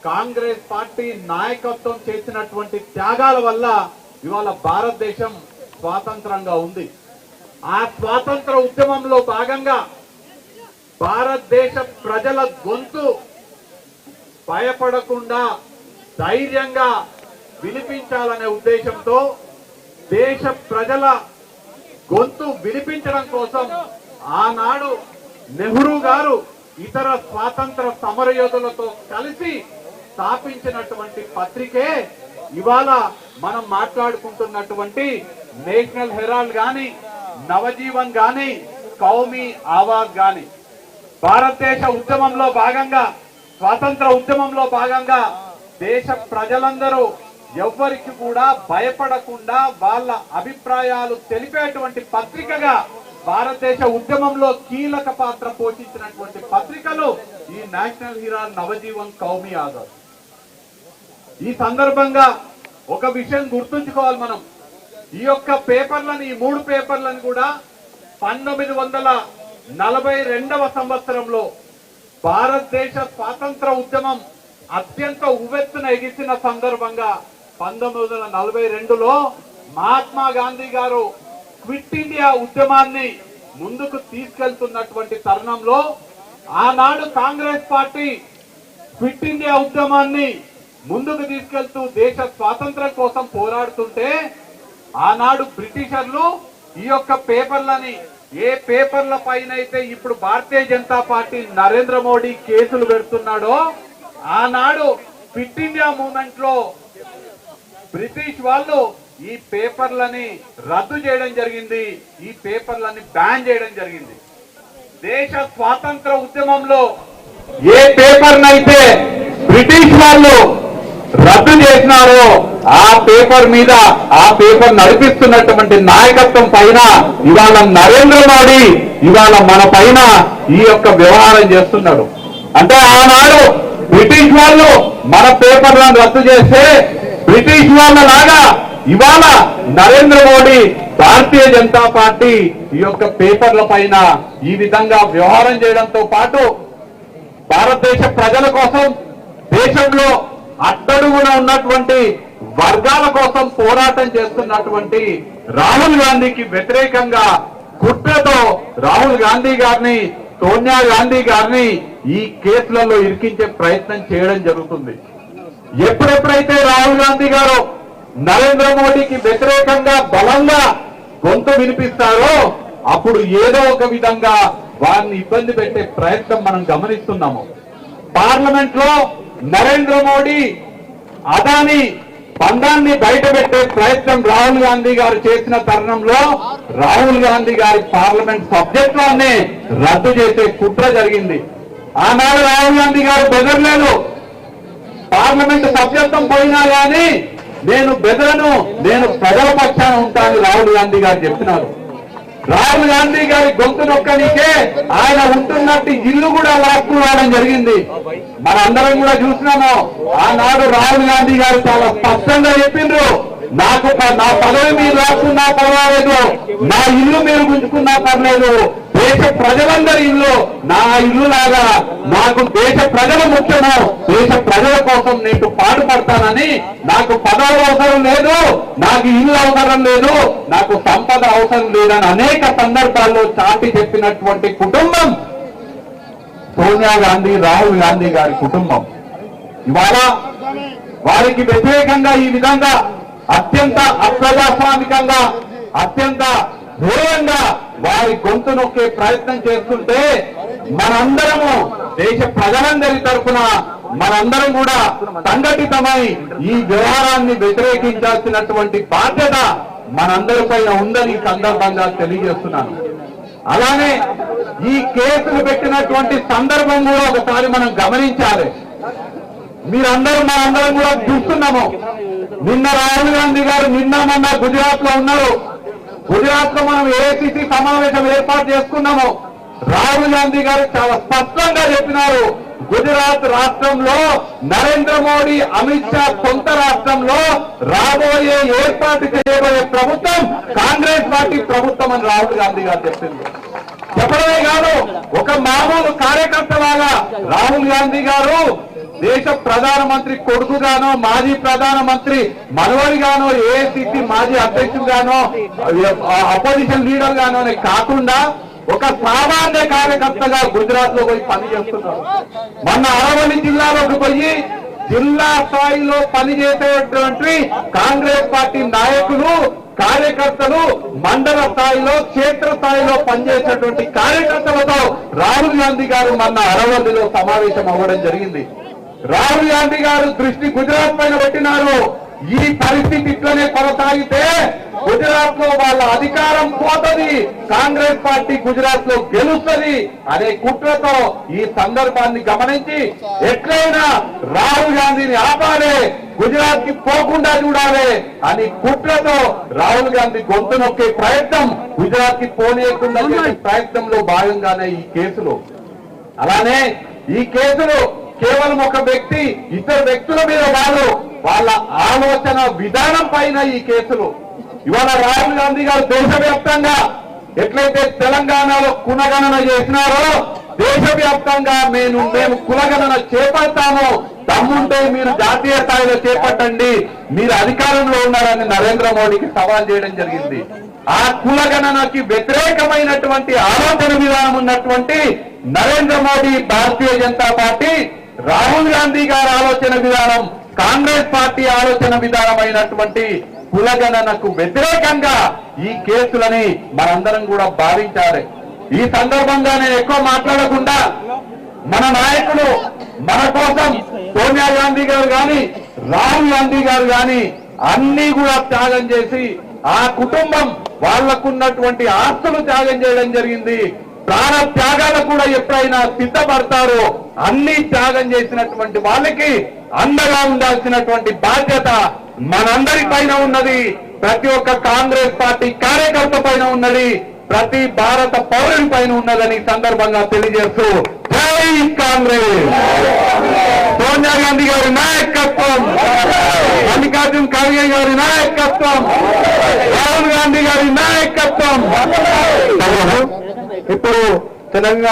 Congress party నాయకత్వం చేసినటువంటి త్యాగాల వల్ల ఇవాళ భారతదేశం స్వాతంత్రంగా ఉంది. ఆ స్వాతంత్ర ఉద్యమంలో భాగంగా భారతదేశ ప్రజల గొంతు భయపడకుండా ధైర్యంగా వినిపించాలనే ఉద్దేశంతో దేశ ప్రజల గొంతు వినిపించడం కోసం ఆనాడు నెహ్రూ గారు ఇతర స్వాతంత్ర సమరయోధులతో కలిసి స్థాపించినటువంటి పత్రికే ఇవాళ మనం మాట్లాడుకుంటున్నటువంటి నేషనల్ హెరాల్డ్ గాని నవజీవన్ గాని కౌమి ఆవాజ్ గాని. భారతదేశ ఉద్యమంలో భాగంగా స్వాతంత్ర ఉద్యమంలో భాగంగా దేశ ప్రజలందరూ ఎవ్వరికి కూడా భయపడకుండా వాళ్ళ అభిప్రాయాలు తెలిపేటువంటి పత్రికగా భారతదేశ ఉద్యమంలో కీలక పాత్ర పోషించినటువంటి పత్రికలు ఈ నేషనల్ హీరో నవజీవన్ కౌమి ఆజాద్ ఈ సందర్భంగా ఒక విషయం గుర్తుంచుకోవాలి మనం. ఈ యొక్క పేపర్లను ఈ మూడు పేపర్లను కూడా పంతొమ్మిది వందల నలభై రెండవ సంవత్సరంలో భారతదేశ స్వాతంత్ర ఉద్యమం అత్యంత ఉవ్వెత్తున ఎగిసిన సందర్భంగా పంతొమ్మిది వందల నలభై రెండులో మహాత్మా గాంధీ గారు క్విట్ ఇండియా ఉద్యమాన్ని ముందుకు తీసుకెళ్తున్నటువంటి తరుణంలో ఆనాడు కాంగ్రెస్ పార్టీ క్విట్ ఇండియా ఉద్యమాన్ని ముందుకు తీసుకెళ్తూ దేశ స్వాతంత్రం కోసం పోరాడుతుంటే ఆనాడు బ్రిటిషర్లు ఈ యొక్క పేపర్లని ఏ పేపర్ల పైన అయితే ఇప్పుడు భారతీయ జనతా పార్టీ నరేంద్ర మోడీ కేసులు పెడుతున్నాడో ఆనాడు ఫిట్ ఇండియా మూమెంట్లో బ్రిటిష్ వాళ్ళు ఈ పేపర్లని రద్దు చేయడం జరిగింది. ఈ పేపర్లని బ్యాన్ చేయడం జరిగింది. దేశ స్వాతంత్ర ఉద్యమంలో ఏ పేపర్నైతే బ్రిటిష్ వాళ్ళు రద్దు చేసినారో ఆ పేపర్ మీద ఆ పేపర్ నడిపిస్తున్నటువంటి నాయకత్వం పైన ఇవాళ నరేంద్ర మోడీ ఇవాళ మన పైన ఈ యొక్క వ్యవహారం చేస్తున్నాడు. అంటే ఆనాడు బ్రిటిష్ వాళ్ళు మన పేపర్లను రద్దు చేస్తే బ్రిటిష్ వాళ్ళ లాగా ఇవాళ నరేంద్ర మోడీ భారతీయ జనతా పార్టీ ఈ యొక్క పేపర్ల పైన ఈ విధంగా వ్యవహారం చేయడంతో పాటు భారతదేశ ప్రజల కోసం దేశంలో అట్టడుగున ఉన్నటువంటి వర్గాల కోసం పోరాటం చేస్తున్నటువంటి రాహుల్ గాంధీకి వ్యతిరేకంగా కుట్రతో రాహుల్ గాంధీ గారిని సోనియా గాంధీ గారిని ఈ కేసులలో ఇరికించే ప్రయత్నం చేయడం జరుగుతుంది. ఎప్పుడెప్పుడైతే రాహుల్ గాంధీ నరేంద్ర మోడీకి వ్యతిరేకంగా బలంగా గొంతు వినిపిస్తారో అప్పుడు ఏదో ఒక విధంగా వారిని ఇబ్బంది పెట్టే ప్రయత్నం మనం గమనిస్తున్నాము. పార్లమెంట్లో నరేంద్ర మోడీ అదాని బంధాన్ని బయటపెట్టే ప్రయత్నం రాహుల్ గాంధీ గారు చేసిన తరుణంలో రాహుల్ గాంధీ గారి పార్లమెంట్ సబ్జెక్టులోనే రద్దు చేసే కుట్ర జరిగింది. ఆనాడు రాహుల్ గాంధీ గారు బెదరలేదు. పార్లమెంట్ సభ్యత్వం పోయినా కానీ నేను బెదరను నేను ప్రజల పక్షాన ఉంటాను రాహుల్ గాంధీ గారు చెప్తున్నారు. రాహుల్ గాంధీ గారి గొంతు నొక్కనికే ఆయన ఉంటున్నట్టు ఇల్లు కూడా లాక్కుని రావడం జరిగింది. మనందరం కూడా చూసినాము ఆనాడు రాహుల్ గాంధీ గారు చాలా స్పష్టంగా చెప్పిండ్రు. నాకు ప- నా పదవి మీరు రాసుకున్నా పర్వాలేదు నా ఇల్లు మీరు గుంజుకున్నా పర్లేదు. దేశ ప్రజలందరి ఇల్లు నా ఇల్లు లాగా నాకు దేశ ప్రజలు ముఖ్యము. దేశ ప్రజల కోసం నేను పాటుపడతానని నాకు పదవులు అవసరం లేదు నాకు ఇల్లు అవసరం లేదు నాకు సంపద అవసరం లేదని అనేక సందర్భాల్లో చాటి చెప్పినటువంటి కుటుంబం. సోనియా గాంధీ రాహుల్ గాంధీ గారి కుటుంబం. ఇవాళ వారికి వ్యతిరేకంగా ఈ విధంగా అత్యంత అప్రజాస్వామికంగా అత్యంత ఘోరంగా వారి గొంతు నొక్కే ప్రయత్నం చేస్తుంటే మనందరము దేశ ప్రజలందరి తరఫున మనందరం కూడా సంఘటితమై ఈ వ్యవహారాన్ని వ్యతిరేకించాల్సినటువంటి బాధ్యత మనందరిపైన ఉందని సందర్భంగా తెలియజేస్తున్నాను. అలానే ఈ కేసులు పెట్టినటువంటి సందర్భం కూడా ఒకసారి మనం గమనించాలి. మీరందరూ మనందరం కూడా చూస్తున్నాము. నిన్న రాహుల్ గాంధీ గారు నిన్న మొన్న గుజరాత్లో ఉన్నారు. గుజరాత్లో మనం ఏఐసిసి సమావేశం ఏర్పాటు చేసుకున్నాము రాహుల్ గాంధీ గారు చాలా స్పష్టంగా చెప్పినారు. గుజరాత్ రాష్ట్రంలో నరేంద్ర మోడీ అమిత్ షా సొంత రాష్ట్రంలో రాబోయే ఏర్పాటు చేయబోయే ప్రభుత్వం కాంగ్రెస్ పార్టీ ప్రభుత్వం అని రాహుల్ గాంధీ గారు చెప్పింది. చెప్పడమే కాదు ఒక మామూలు కార్యకర్త లాగా రాహుల్ గాంధీ గారు దేశ ప్రధానమంత్రి కొడుకుగానో మాజీ ప్రధానమంత్రి మనవడిగానో ఏఐసిసి మాజీ అధ్యక్షుడుగానో అపోజిషన్ లీడర్ గానో కాకుండా ఒక సామాన్య కార్యకర్తగా గుజరాత్లో పోయి పని చేస్తున్నారు. మొన్న అరవల్లి జిల్లాలోకి పోయి జిల్లా స్థాయిలో పనిచేసేటువంటి కాంగ్రెస్ పార్టీ నాయకులు కార్యకర్తలు మండల స్థాయిలో క్షేత్ర స్థాయిలో పనిచేసేటువంటి కార్యకర్తలతో రాహుల్ గాంధీ గారు మొన్న అరవల్లిలో సమావేశం అవ్వడం జరిగింది. రాహుల్ గాంధీ గారు దృష్టి గుజరాత్ పైన పెట్టినారు. ఈ పరిస్థితి ఇట్లనే కొనసాగితే గుజరాత్లో వాళ్ళ అధికారం పోతది కాంగ్రెస్ పార్టీ గుజరాత్లో గెలుస్తుంది అనే కుట్రతో ఈ సందర్భాన్ని గమనించి ఎట్లయినా రాహుల్ గాంధీని ఆపాలి గుజరాత్కి పోకుండా చూడాలి అని కుట్రతో రాహుల్ గాంధీ గొంతు నొక్కే ప్రయత్నం గుజరాత్కి పోనీయకుండా ప్రయత్నంలో భాగంగానే ఈ కేసులు. అలానే ఈ కేసులు కేవలం ఒక వ్యక్తి ఇద్దరు వ్యక్తుల మీద కాదు వాళ్ళ ఆలోచన విధానం పైన ఈ కేసులు. ఇవాళ రాహుల్ గాంధీ గారు దేశవ్యాప్తంగా ఎట్లయితే తెలంగాణలో కులగణన చేసినారో దేశవ్యాప్తంగా మేము మేము కులగణన చేపడతామో. దమ్ముంటే మీరు జాతీయ స్థాయిలో చేపట్టండి. మీరు అధికారంలో ఉన్నారని నరేంద్ర మోడీకి సవాల్ చేయడం జరిగింది. ఆ కులగణనకి వ్యతిరేకమైనటువంటి ఆలోచన విధానం ఉన్నటువంటి నరేంద్ర మోడీ భారతీయ జనతా పార్టీ రాహుల్ గాంధీ గారి ఆలోచన విధానం కాంగ్రెస్ పార్టీ ఆలోచన విధానమైనటువంటి కులగణనకు వ్యతిరేకంగా ఈ కేసులని మనందరం కూడా భావించాలి. ఈ సందర్భంగా నేను ఎక్కువ మాట్లాడకుండా మన నాయకులు మన కోసం సోనియా గాంధీ గారు కానీ రాహుల్ గాంధీ గారు కానీ అన్ని కూడా త్యాగం చేసి ఆ కుటుంబం వాళ్ళకున్నటువంటి ఆస్తులు త్యాగం చేయడం జరిగింది. ప్రాణ త్యాగాలకు కూడా ఎప్పుడైనా సిద్ధపడతారో అన్ని త్యాగం చేసినటువంటి వాళ్ళకి అండగా ఉండాల్సినటువంటి బాధ్యత మనందరి పైన ఉన్నది. ప్రతి ఒక్క కాంగ్రెస్ పార్టీ కార్యకర్త పైన ఉన్నది. ప్రతి భారత పౌరుని పైన ఉన్నదని సందర్భంగా తెలియజేస్తూ జై కాంగ్రెస్. సోనియా గాంధీ గారి నాయకత్వం. మల్లికార్జున్ ఖర్గే గారి నాయకత్వం. రాహుల్ గాంధీ గారి నాయకత్వం. ఇప్పుడు తెలంగాణ